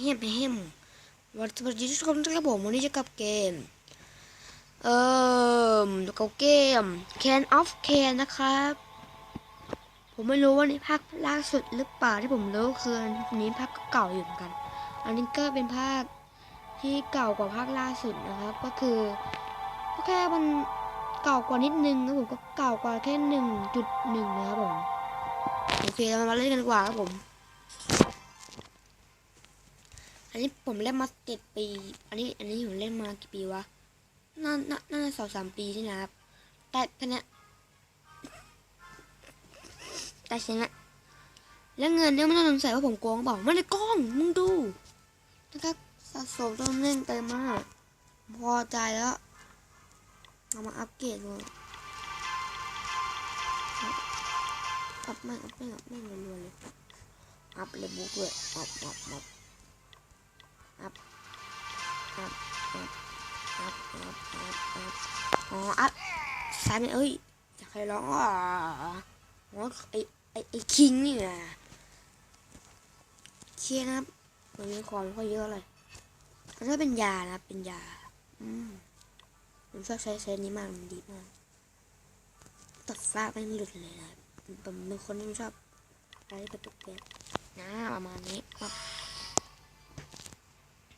เฮมเฮมวันสวัสดีทุกคนนะครับผมวันนี้จะกับเกม เอ่อกับเกม Can of Can นะครับ ผมไม่รู้ว่านี่ภาคล่าสุดหรือเปล่าที่ผมรู้คืออันนี้ภาคเก่าอยู่เหมือนกัน อันนี้ก็เป็นภาคที่เก่ากว่าภาคล่าสุดนะครับ ก็คือก็แค่มันเก่ากว่านิดนึงนะผมก็เก่ากว่าแค่หนึ่งจุดหนึ่งนะครับผมโอเคเรามาเล่นกันดีกว่าครับผม อันนี้ผมเล่นมาเจ็ดปี อันนี้อันนี้ผมเล่นมากี่ปีวะน่าน่าน่าจะสองสามปีที่นะครับ แต่แค่นี้แต่ชนะแล้วเงินเนี่ยไม่ต้องสงสัยว่าผมโกงเปล่าไม่ได้โกงมึงดูนะครับสะสมจนเล่นเต็มมาก พอใจแล้วเอามาอัปเกรดเลยอัพไม่อัพไม่อัพไม่รัวๆเลยอัพเลยบุกเลยอัพอัพอัพอัพ อัพอัพอัพอัพอัพอัพอ๋ออัพสามเอ้ยจะใครร้องอ๋อไอไอไอคิงนี่นะเชียนะครับมันมีความค่อยเยอะเลยอันนี้เป็นยานะเป็นยา อืมผมชอบใช้เซตนี้มากมันดีมากตัดฟ้าไม่หลุดเลยนะผมเป็นคนที่ชอบอะไรแบบแปลกๆนะประมาณนี้ครับ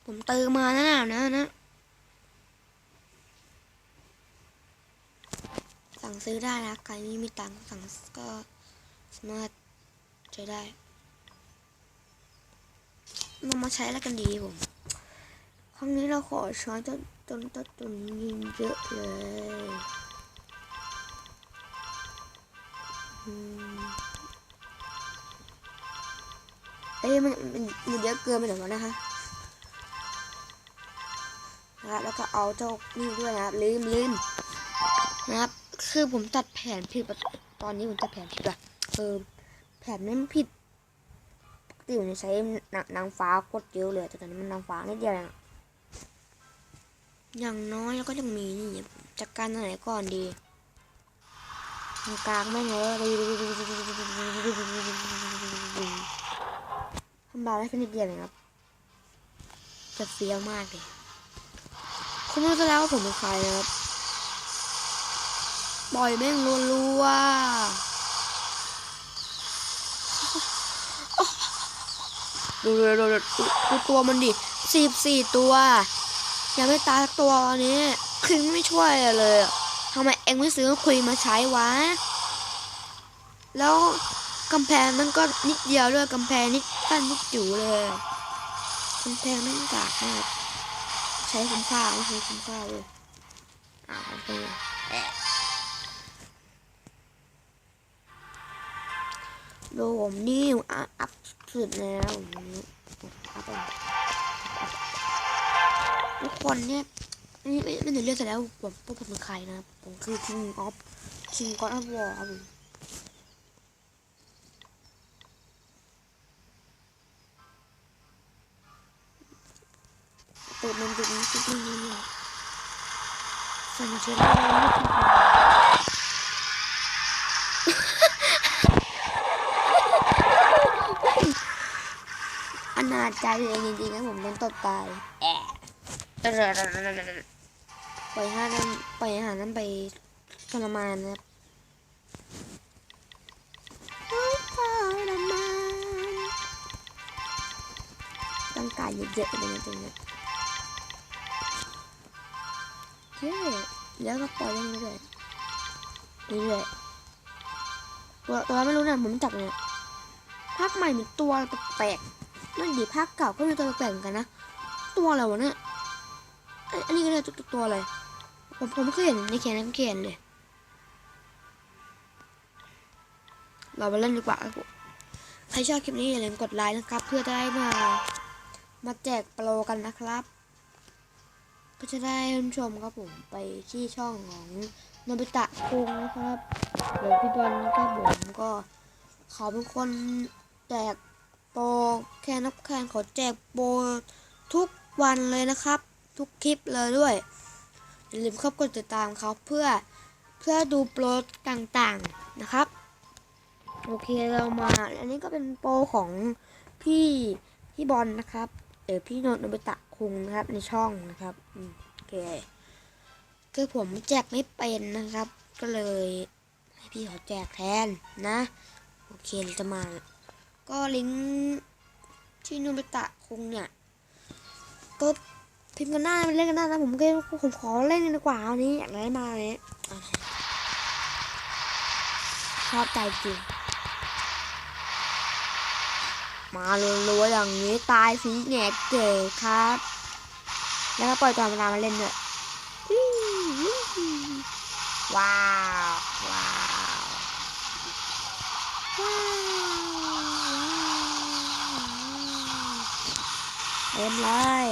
ผมเติมมานะนะนะสั่งซื้อได้นะใครไม่มีตังค์สั่งก็สามารถใช้ได้เรามาใช้แล้วกันดีผม ครั้งนี้เราขอช้อนจนจนจนจนยิงเยอะเลยเอ้ยมันมันเยอะเกินไปหน่อยนะคะ นะครับแล้วก็เอาเจ้านี่ด้วยนะครับลืมลืมนะครับ คือผมตัดแผนผิดตอนนี้ผมตัดแผนผิดอะเออแผนนั้นผิดปกติผมจะใช้นางนางฟ้าโคตรเยอะเลยแต่ตอนนี้มันนางฟ้านิดเดียวเองอย่างน้อยแล้วก็ยังมีนี่จัดการอันไหนก่อนดีตรงกลางไม่เนอะทำลาได้แค่นิดเดียวเองครับจะเฟี้ยวมากเลย คุณรู้ซะแล้วว่าผมเป็นใครนะครับปล่อยแม่งรัวๆดูดูดูดูดูตัวมันดิสิบสี่ตัว ยังไม่ตายสักตัวอันนี้คิงไม่ช่วยเลยทำไมเอ็งไม่ซื้อคุยมาใช้วะ แล้วกำแพงมันก็นิดเดียวด้วยกำแพงนิดตั้นนิดจิ๋วเลยกำแพงไม่กากมาก ใช้คุ้มค่าไม่ใช้คุ้มค่าเลยอ่าโอเคแอะดูผมนี่วอัพสุดแล้วอัพทุกคนเนี่ยนี่ไม่ไม่ถึงเรื่องเสร็จแล้วผมพวกผมเป็นใครนะผมคือ King of King God of War ครับผมเปิดมันดูนี่ดูนี่นี่สั่งเชื่อได้ไม่ ถูกอนาจใจตัวเองจริงๆนะผมโดนตบตายแอะปล่อยห้านั้นปล่อยอาหารนั้นไปทรมานนะครับทรมานร่างกายเยอะๆเลยนะตรงนี้ เย้แล้วก็ปล่อยลงเรื่อยๆเรื่อยๆตัวตัวไม่รู้นะผมไม่จับเลยภาคใหม่มีตัวแปลกๆนั่นดีภาคเก่าก็มีตัวแปลกๆเหมือนกันนะตัวอะไรวะเนี่ยอันนี้ก็เลยตัวตัวอะไรผมผมไม่เคยเห็นในแคนไม่เคยนเลย เราไปเล่นดีกว่าครับใครชอบคลิปนี้อย่าลืมกดไลค์นะครับ เพื่อจะได้มา มาแจกโปรกันนะครับ ก็จะได้ท่านชมครับผมไปที่ช่องของโนบิตะคุงนะครับเดี๋ยวพี่บอลก็ผมก็เขาเป็นคนแจกโปรแค่นับแคนขอแจกโปรทุกวันเลยนะครับ ทุกคลิปเลยด้วยอย่าลืมเข้ากดติดตามเขาเพื่อเพื่อดูโปรต่างๆนะครับ โอเคเรามา อันนี้ก็เป็นโปรของพี่พี่บอลนะครับ เออพี่โนนโนบิตะคุงนะครับ ในช่องนะครับโอเคคือผมแจกไม่เป็นนะครับ ก็เลยให้พี่เขาแจกแทนนะโอเคจะมา ก็ลิงก์ที่โนบิตะคุงเนี่ยก็พิมพ์กันหน้าเล่นกันหน้านะผมก็ผมขอเล่นดีกว่าวันนี้อยากได้มาเลยอะชอบใจจริง มารัวๆอย่างนี้ตายสีแงกเก๋ครับ แล้วก็ปล่อยตอนเวลามาเล่นด้วยอื้อว้าวว้าวว้าวเต็มเลย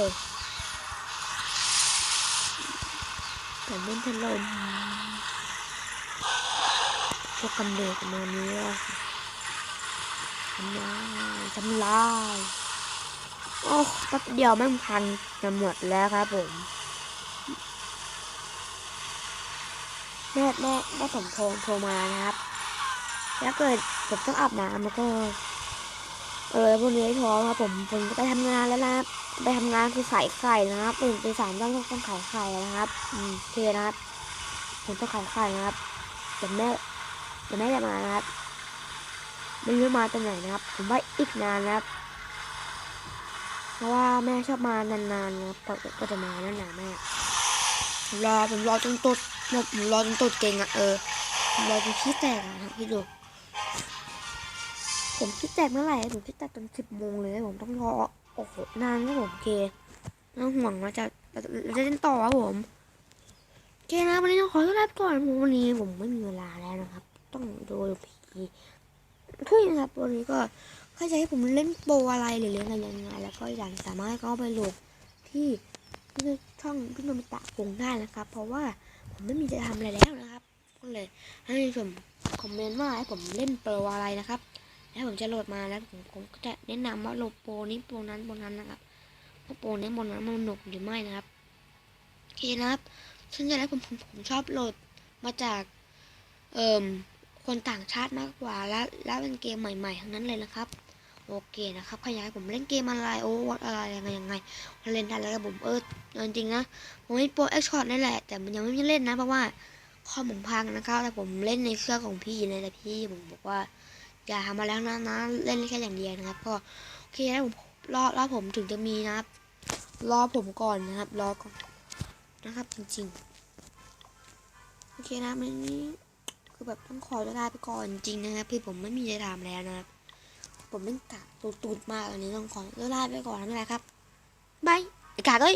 แต่เล่นถล่มพวกกำเนิดประมาณนี้แล้วทำลาย ทำลายโอ้แป๊บเดียวแม่งพันจะหมดแล้วครับผมแม่แม่แม่ผมโทรโทรมานะครับ แล้วเกิดผมต้องอาบน้ำแล้วก็ เออพวกนี้ท้องครับผมผมไปทำงานแล้วนะครับ ไปทำงานคือขายไข่นะครับตื่นตีสามต้องต้องขายไข่นะครับ อืมโอเคนะครับ ผมต้องขายไข่นะครับแต่แม่แต่แม่จะมานะครับ ไม่รู้มาตอนไหนนะครับ ผมว่าอีกนานนะครับ เพราะว่าแม่ชอบมานานๆนะครับก็ก็จะมานั่นะแม่ผมรอผมรอจนตดผมรอจนตดเก่งอะเออผมรอจนขี้แตกอะครับพี่ดูผมขี้แตกเมื่อไหร่ผมขี้แตกตอนสิบโมงเลยผมต้องรอโอ้โหนานนะผมเคไม่ต้องห่วงว่าจะเราจะเล่นต่อครับผมโอเคนะวันนี้ต้องขอตัวลาไปก่อนผมวันนี้ผมไม่มีเวลาแล้วนะครับ ต้องดูพี ผีทุยนะครับวันนี้ก็ใครจะให้ผมเล่นโปรอะไรหรือเล่นอะไรยังไงแล้วก็อย่างสามารถก็ไปโหลดที่ช่องพี่โนมิตะคงได้นะครับ เพราะว่าผมไม่มีจะทำอะไรแล้วนะครับก็เลยให้ผมคอมเมนต์ว่าให้ผมเล่นโปรอะไรนะครับแล้วผมจะโหลดมาแล้วผมผมก็จะแนะนำว่าโหลดโปรนี้โปรนั้นโปรนั้นนะครับว่าโปรนี้โปรนั้นมันหนุกหรือไม่นะครับโอเคนะครับส่วนใหญ่แล้วผมผมชอบโหลดมาจากเอ่ม คนต่างชาติมากกว่าและและเป็นเกมใหม่ๆทั้งนั้นเลยนะครับ โอเคนะครับใครอยากให้ผมเล่นเกมอะไรโอ้วัดอะไรยังไงยังไงเล่นได้แล้วครับผมเออจริงๆนะผมไม่โปรเอ็กช็อตนั่นแหละแต่มันยังไม่มีเล่นนะเพราะว่าคอมผมพังนะครับแต่ผมเล่นในเครื่องของพี่เลยแต่พี่ผมบอกว่าอย่าทำมาแล้วนะนะเล่นแค่อย่างเดียวนะครับ ก็โอเคนะผมรอรอผมถึงจะมีนะครับ รอผมก่อนนะครับ รอก่อนนะครับจริงๆ โอเคนะวันนี้ คือแบบต้องขอลาไปก่อนจริงนะครับคือผมไม่มีจะทำแล้วนะครับผมเป็นกากตูดมากอันนี้ต้องขอลาไปก่อนนั่นแหละครับ บายไอ้กากเอ้ย